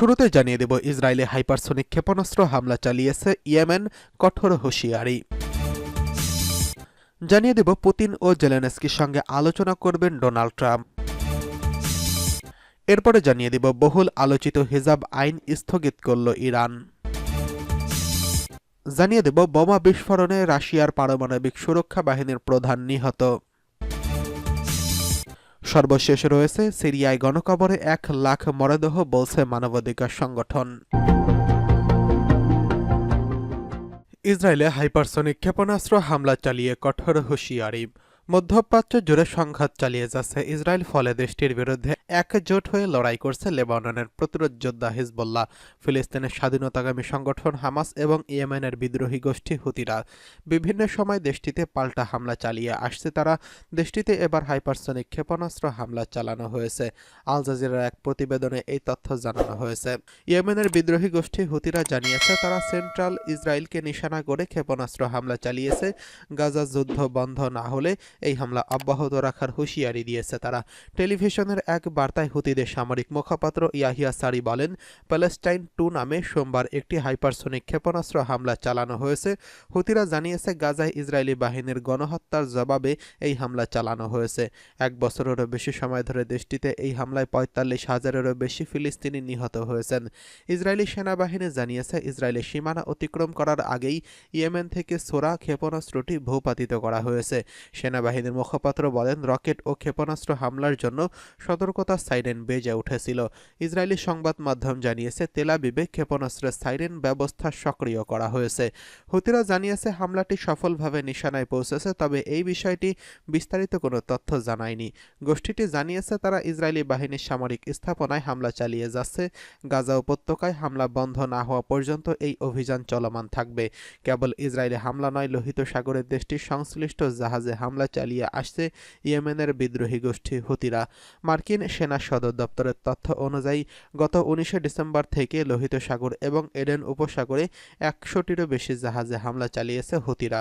শুরুতে জানিয়ে দেব, ইসরায়েলে হাইপারসোনিক ক্ষেপণাস্ত্র হামলা চালিয়েছে ইয়েমেন কঠোর হুঁশিয়ারি। জানিয়ে দেব, পুতিন ও জেলেনস্কির সঙ্গে আলোচনা করবেন ডোনাল্ড ট্রাম্প। এরপরে জানিয়ে দেব, বহুল আলোচিত হিজাব আইন স্থগিত করল ইরান। জানিয়ে দেব, বোমা বিস্ফোরণে রাশিয়ার পারমাণবিক সুরক্ষা বাহিনীর প্রধান নিহত। সর্বশেষ রয়েছে সিরিয়ায় গণকবরে এক লাখ মরদেহ, বলছে মানবাধিকার সংগঠন। ইসরায়েলে হাইপারসনিক ক্ষেপণাস্ত্র হামলা চালিয়ে কঠোর হুঁশিয়ারি। মধ্যপ্রাচ্য জুড়ে সংঘাত চালিয়ে যাচ্ছে ইসরায়েল, ফলে দেশটির বিরুদ্ধে একজোট হয়ে লড়াই করছে লেবাননের প্রতিরোধ যোদ্ধা হিজবুল্লাহ। ফিলিস্তিনের স্বাধীনতাগামী সংগঠন হামাস এবং ইয়েমেনের বিদ্রোহী গোষ্ঠী হুতিরা বিভিন্ন সময় দেশটিতে পাল্টা হামলা চালিয়ে আসছে। তারা দেশটিতে এবার হাইপারসনিক ক্ষেপণাস্ত্র হামলা চালানো হয়েছে। আল জাজিরার এক প্রতিবেদনে এই তথ্য জানানো হয়েছে। ইয়েমেনের বিদ্রোহী গোষ্ঠী হুতিরা জানিয়েছে, তারা সেন্ট্রাল ইসরায়েলকে নিশানা করে ক্ষেপণাস্ত্র হামলা চালিয়েছে। গাজা যুদ্ধ বন্ধ না হলে এই হামলা অব্যাহত রাখার হুঁশিয়ারি দিয়েছে তারা। টেলিভিশনের এক বার্তায় হুতিদের সামরিক মুখপাত্র ইয়াহিয়া সারি বলেন, প্যালেস্টাইন টু নামে সোমবার একটি হাইপারসোনিক ক্ষেপণাস্ত্র হামলা চালানো হয়েছে। হুতিরা জানিয়েছে, গাজায় ইসরায়েলি বাহিনীর গণহত্যার জবাবে এই হামলা চালানো হয়েছে। এক বছরেরও বেশি সময় ধরে দেশটিতে এই হামলায় পঁয়তাল্লিশ হাজারেরও বেশি ফিলিস্তিনি নিহত হয়েছেন। ইসরায়েলি সেনাবাহিনী জানিয়েছে, ইসরায়েলের সীমানা অতিক্রম করার আগেই ইয়েমেন থেকে সোরা ক্ষেপণাস্ত্রটি ভূপাতিত করা হয়েছে। সেনাবাহিনীর মুখপাত্র বলেন, রকেট ও ক্ষেপণাস্ত্র হামলার জন্য সতর্কতা সাইরেন বেজে উঠেছিল। ইসরায়েলি সংবাদ মাধ্যম জানিয়েছে তেলাবিবে ক্ষেপণাস্ত্রের সাইরেন ব্যবস্থা সক্রিয় করা হয়েছে। হুতিরা জানিয়েছে, হামলাটি সফলভাবে নিশানায় পৌঁছেছে, তবে এই বিষয়টি বিস্তারিত কোনো তথ্য জানায়নি। গোষ্ঠীটি জানিয়েছে, তারা ইসরায়েলি বাহিনীর সামরিক স্থাপনায় হামলা চালিয়ে যাচ্ছে। গাজা উপত্যকায় হামলা বন্ধ না হওয়া পর্যন্ত এই অভিযান চলমান থাকবে। কেবল ইসরায়েলি হামলা নয়, লোহিত সাগরের দেশটির সংশ্লিষ্ট জাহাজে হামলা চালিয়ে আসছে ইয়েমেনের বিদ্রোহী গোষ্ঠী হুতিরা। মার্কিন সেনা সদর দপ্তরের তথ্য অনুযায়ী, গত উনিশে ডিসেম্বর থেকে লোহিত সাগর এবং এডেন উপসাগরে একশোটিরও বেশি জাহাজে হামলা চালিয়েছে হুতিরা।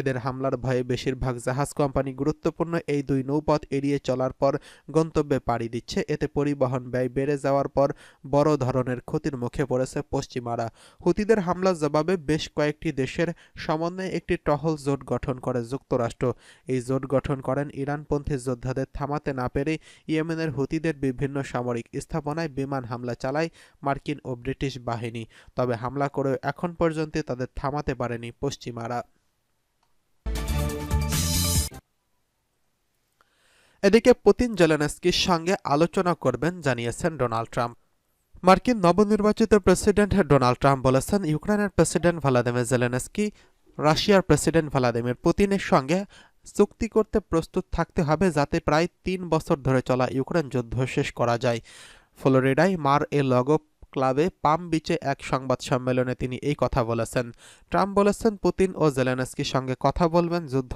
এদের হামলার ভয়ে বেশিরভাগ জাহাজ কোম্পানি গুরুত্বপূর্ণ এই দুই নৌপথ এড়িয়ে চলার পর গন্তব্যে পাড়ি দিচ্ছে। এতে পরিবহন ব্যয় বেড়ে যাওয়ার পর বড় ধরনের ক্ষতির মুখে পড়েছে পশ্চিমারা। হুতিদের হামলার জবাবে বেশ কয়েকটি দেশের সমন্বয়ে একটি টহল জোট গঠন করে যুক্তরাষ্ট্র। এই জোট গঠন করেন ইরানপন্থী যোদ্ধাদের থামাতে না পেরে ইয়েমেনের হুতিদের বিভিন্ন সামরিক স্থাপনায় বিমান হামলা চালায় মার্কিন ও ব্রিটিশ বাহিনী। তবে হামলা করেও এখন পর্যন্ত তাদের থামাতে পারেনি পশ্চিমারা। এদিকে পুতিন জেলেনস্কির সঙ্গে আলোচনা করবেন জানিয়েছেন ডোনাল্ড ট্রাম্প। মার্কিন নবনির্বাচিত প্রেসিডেন্ট ডোনাল্ড ট্রাম্প বলেছেন, ইউক্রেনের প্রেসিডেন্ট ভ্লাদিমির জেলেনস্কি, রাশিয়ার প্রেসিডেন্ট ভ্লাদিমির পুতিনের সঙ্গে চুক্তি করতে প্রস্তুত থাকতে হবে যাতে প্রায় তিন বছর ধরে চলা ইউক্রেন যুদ্ধ শেষ করা যায়। ফ্লোরিডায় মার এ লগো ক্লাবে পাম বিচে এক সংবাদ সম্মেলনে তিনি এই কথা বলেছেন। ট্রাম্প বলেছেন, পুতিন ও জেলেনস্কির সঙ্গে কথা বলবেন, যুদ্ধ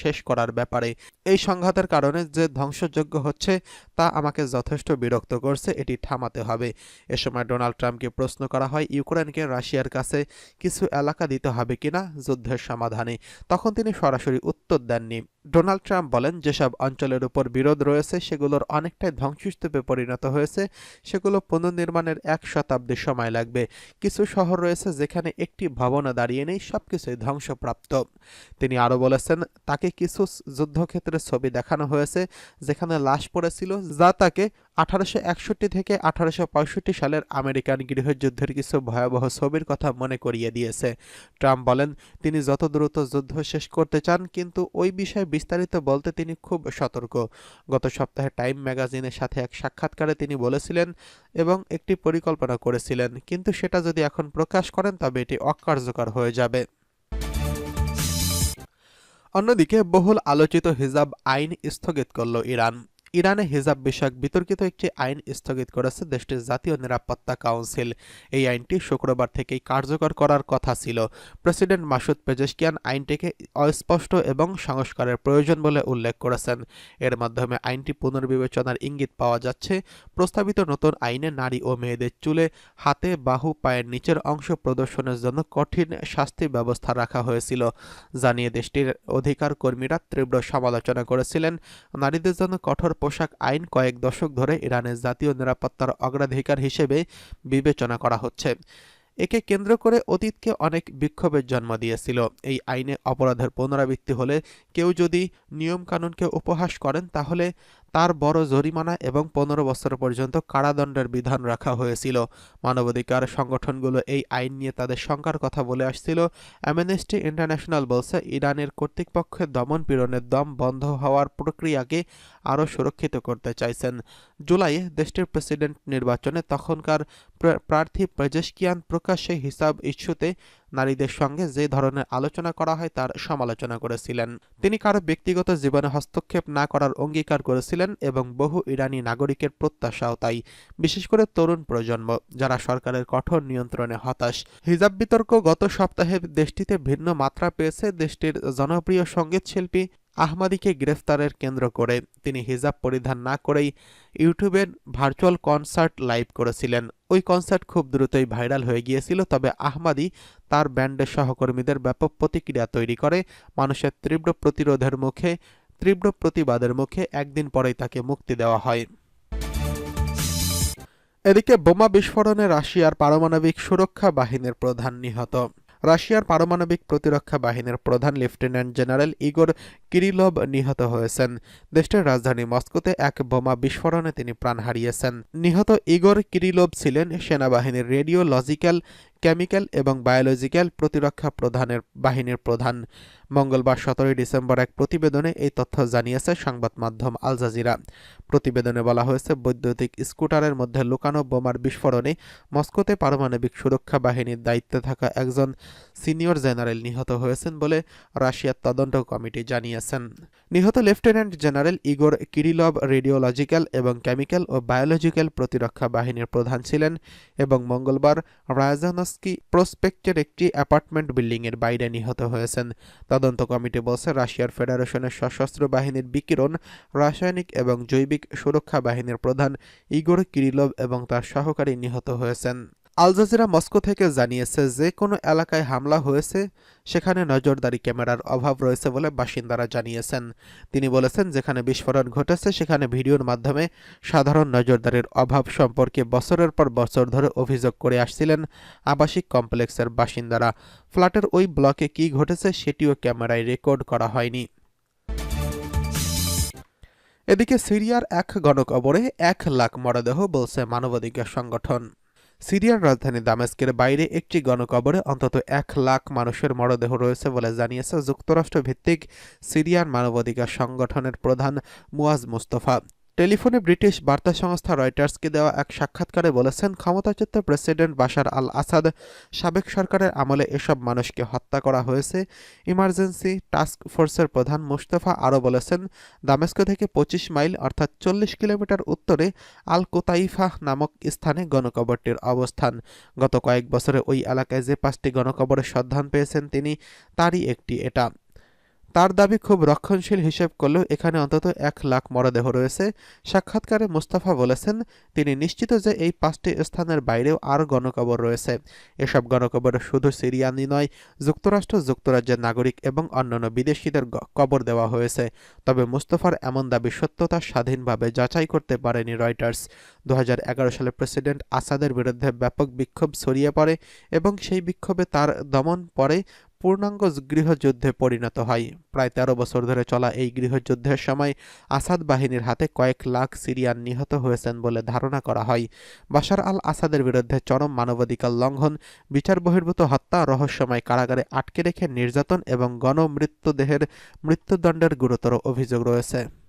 শেষ করার ব্যাপারে। এই সংঘাতের কারণে যে ধ্বংসযোগ্য হচ্ছে, তা আমাকে যথেষ্ট বিরক্ত করছে, এটি থামাতে হবে। এ সময় ডোনাল্ড ট্রাম্পকে প্রশ্ন করা হয়, ইউক্রেনকে রাশিয়ার কাছে কিছু এলাকা দিতে হবে কিনা যুদ্ধের সমাধানে? তখন তিনি সরাসরি উত্তর দেননি। ডোনাল্ড ট্রাম্প বলেন, যেসব অঞ্চলের উপর বিরোধ রয়েছে, সেগুলোর অনেকটাই ধ্বংসস্তূপে পরিণত হয়েছে। সেগুলো পুনর্নির্মাণের এক শতাব্দী সময় লাগবে। কিছু শহর রয়েছে যেখানে একটি ভবনও দাঁড়িয়ে নেই সব কিছুই ধ্বংসপ্রাপ্ত। তিনি আরও বলেছেন, তাকে কিছু যুদ্ধক্ষেত্রের ছবি দেখানো হয়েছে, যেখানে লাশ পড়েছিল, যা তাকে আঠারোশো একষট্টি থেকে আঠারোশো পঁয়ষট্টি সালের আমেরিকান গৃহযুদ্ধের কিছু ভয়াবহ ছবির কথা মনে করিয়ে দিয়েছে। ট্রাম্প বলেন, তিনি যত দ্রুত যুদ্ধ শেষ করতে চান, কিন্তু ওই বিষয়ে বিস্তারিত বলতে তিনি খুব সতর্ক। গত সপ্তাহে টাইম ম্যাগাজিনের সাথে এক সাক্ষাৎকারে তিনি বলেছিলেন এবং একটি পরিকল্পনা করেছিলেন, কিন্তু সেটা যদি এখন প্রকাশ করেন, তবে এটি অকার্যকর হয়ে যাবে। অন্যদিকে বহুল আলোচিত হিজাব আইন স্থগিত করল ইরান। ইরানে হিজাব বিষয়ক বিতর্কিত একটি আইন স্থগিত করেছে দেশটির জাতীয় নিরাপত্তা কাউন্সিল। এই আইনটি শুক্রবার থেকেই কার্যকর করার কথা ছিল। প্রেসিডেন্ট মাসুদ পেজেশকিয়ান আইনটিকে অস্পষ্ট এবং সংস্কারের প্রয়োজন বলে উল্লেখ করেছেন। এর মাধ্যমে আইনটি পুনর্বিবেচনার ইঙ্গিত পাওয়া যাচ্ছে, প্রস্তাবিত নতুন আইনে নারী ও মেয়েদের চুলে, হাতে, বাহু, পায়ের নিচের অংশ প্রদর্শনের জন্য কঠিন শাস্তি ব্যবস্থা রাখা হয়েছিল। জানিয়ে দেশটির অধিকার কর্মীরা তীব্র সমালোচনা করেছিলেন। নারীদের জন্য কঠোর পোশাক আইন কয়েক দশক ধরে ইরানের জাতীয় নিরাপত্তার অগ্রাধিকার হিসেবে বিবেচনা করা হচ্ছে। একে কেন্দ্র করে অতীতকে অনেক বিক্ষোভের জন্ম দিয়েছিল। এই আইনে অপরাধের পুনরাবৃত্তি হলে কেউ যদি নিয়মকানুনকে উপহাস করেন, তাহলে তার বড় জরিমানা এবং পনেরো বছর পর্যন্ত কারাদণ্ডের বিধান রাখা হয়েছিল। মানবাধিকার সংগঠনগুলো এই আইন নিয়ে তাদের শঙ্কার কথা বলে আসছিল। অ্যামনেস্টি ইন্টারন্যাশনাল বলছে, ইরানের কর্তৃপক্ষের দমন পীড়নের দম বন্ধ হওয়ার প্রক্রিয়াকে আরও সুরক্ষিত করতে চাইছেন। জুলাইয়ে দেশটির প্রেসিডেন্ট নির্বাচনে তখনকার প্রার্থী প্রেজেশকিয়ান প্রকাশ্যে হিসাব ইস্যুতে নারীদের সঙ্গে যে ধরনের আলোচনা করা হয় তার সমালোচনা করেছিলেন। তিনি কারও ব্যক্তিগত জীবনে হস্তক্ষেপ না করার অঙ্গীকার করেছিলেন এবং বহু ইরানি নাগরিকের প্রত্যাশাও তাই, বিশেষ করে তরুণ প্রজন্ম, যারা সরকারের কঠোর নিয়ন্ত্রণে হতাশ। হিজাব বিতর্ক গত সপ্তাহে দেশটিতে ভিন্ন মাত্রা পেয়েছে। দেশটির জনপ্রিয় সংগীত শিল্পী আহমাদিকে গ্রেফতারের কেন্দ্র করে তিনি হিজাব পরিধান না করেই ইউটিউবের ভার্চুয়াল কনসার্ট লাইভ করেছিলেন। ওই কনসার্ট খুব দ্রুতই ভাইরাল হয়ে গিয়েছিল, তবে আহমাদি তার ব্যান্ডের সহকর্মীদের ব্যাপক প্রতিক্রিয়া তৈরি করে। মানুষের তীব্র প্রতিরোধের মুখে, তীব্র প্রতিবাদের মুখে একদিন পরেই তাকে মুক্তি দেওয়া হয়। এদিকে বোমা বিস্ফোরণে রাশিয়ার পারমাণবিক সুরক্ষা বাহিনীর প্রধান নিহত। রাশিয়ার পারমাণবিক প্রতিরক্ষা বাহিনীর প্রধান লেফটেন্যান্ট জেনারেল ইগোর কিরিলভ নিহত হয়েছেন। দেশটির রাজধানী মস্কোতে এক বোমা বিস্ফোরণে তিনি প্রাণ হারিয়েছেন। নিহত ইগোর কিরিলভ ছিলেন সেনাবাহিনীর রেডিওলজিক্যাল কেমিক্যাল এবং বায়োলজিক্যাল প্রতিরক্ষা প্রধানের বাহিনীর প্রধান। মঙ্গলবার সতেরোই ডিসেম্বর এক প্রতিবেদনে এই তথ্য জানিয়েছে সংবাদ মাধ্যম আল জাজিরা। প্রতিবেদনে বলা হয়েছে, বৈদ্যুতিক স্কুটারের মধ্যে লুকানো বোমার বিস্ফোরণে মস্কোতে পারমাণবিক সুরক্ষা বাহিনীর দায়িত্বে থাকা একজন সিনিয়র জেনারেল নিহত হয়েছেন বলে রাশিয়ার তদন্ত কমিটি জানিয়েছেন। নিহত lieutenant general Igor Kirillov radiological এবং কেমিক্যাল ও বায়োলজিক্যাল প্রতিরক্ষা বাহিনীর প্রধান ছিলেন এবং মঙ্গলবার রায়াজানস্কি প্রসপেক্টের একটি অ্যাপার্টমেন্ট বিল্ডিংয়ের বাইরে নিহত হয়েছেন। তদন্ত কমিটি বলছে, রাশিয়ার ফেডারেশনের সশস্ত্র বাহিনীর বিকিরণ, রাসায়নিক এবং জৈবিক সুরক্ষা বাহিনীর প্রধান ইগোর কিরিলভ এবং তার সহকারী নিহত হয়েছেন। আল জাজিরা মস্কো থেকে জানিয়েছে যে কোনো এলাকায় হামলা হয়েছে, সেখানে নজরদারি ক্যামেরার অভাব রয়েছে বলে বাসিন্দারা জানিয়েছেন। তিনি বলেছেন, যেখানে বিস্ফোরণ ঘটেছে, সেখানে ভিডিওর মাধ্যমে সাধারণ নজরদারির অভাব সম্পর্কে বছরের পর বছর ধরে অভিযোগ করে আসছিলেন আবাসিক কমপ্লেক্সের বাসিন্দারা। ফ্ল্যাটের ওই ব্লকে কি ঘটেছে, সেটিও ক্যামেরায় রেকর্ড করা হয়নি। এদিকে সিরিয়ার এক গণকবরে এক লাখ মরদেহ বলছে মানবাধিকার সংগঠন। সিরিয়ার রাজধানী দামেস্কের বাইরে একটি গণকবরে অন্তত এক লাখ মানুষের মরদেহ রয়েছে বলে জানিয়েছে যুক্তরাষ্ট্র ভিত্তিক সিরিয়ান মানবাধিকার সংগঠনের প্রধান মুয়াজ মুস্তফা। টেলিফোনে ব্রিটিশ বার্তা সংস্থা রয়টার্সকে দেওয়া এক সাক্ষাৎকারে বলেছেন, ক্ষমতাচ্যুত প্রেসিডেন্ট বাশার আল আসাদ সাবেক সরকারের আমলে এসব মানুষকে হত্যা করা হয়েছে। ইমার্জেন্সি টাস্ক ফোর্সের প্রধান মুস্তফা আরও বলেছেন, দামেস্কো থেকে পঁচিশ মাইল অর্থাৎ চল্লিশ কিলোমিটার উত্তরে আল কোতাইফা নামক স্থানে গণকবরটির অবস্থান। গত কয়েক বছরে ওই এলাকায় যে পাঁচটি গণকবরের সন্ধান পেয়েছেন তিনি, তারই একটি এটা। তার দাবি খুব রক্ষণশীল হিসেব করলেও এখানে অন্তত এক লাখ মরদেহ রয়েছে। সাক্ষাৎকারে মুস্তাফা বলেছেন, তিনি নিশ্চিত যে এই পাঁচটি স্থানের বাইরেও আর গণকবর রয়েছে। এসব গণকবরে শুধু সিরিয়ানি নয়, যুক্তরাষ্ট্র, যুক্তরাজ্যের নাগরিক এবং অন্যান্য বিদেশিদের কবর দেওয়া হয়েছে। তবে মুস্তফার এমন দাবি সত্যতা স্বাধীনভাবে যাচাই করতে পারেনি রয়টার্স। দু হাজার এগারো সালে প্রেসিডেন্ট আসাদের বিরুদ্ধে ব্যাপক বিক্ষোভ ছড়িয়ে পড়ে এবং সেই বিক্ষোভে তার দমন পরে পূর্ণাঙ্গ গৃহযুদ্ধে পরিণত হয়। প্রায় তেরো বছর ধরে চলা এই গৃহযুদ্ধের সময় আসাদ বাহিনীর হাতে কয়েক লাখ সিরিয়ান নিহত হয়েছেন বলে ধারণা করা হয়। বাশার আল আসাদের বিরুদ্ধে চরম মানবাধিকার লঙ্ঘন, বিচার বহির্ভূত হত্যা, রহস্যময় কারাগারে আটকে রেখে নির্যাতন এবং গণমৃত্যুদেহের মৃত্যুদণ্ডের গুরুতর অভিযোগ রয়েছে।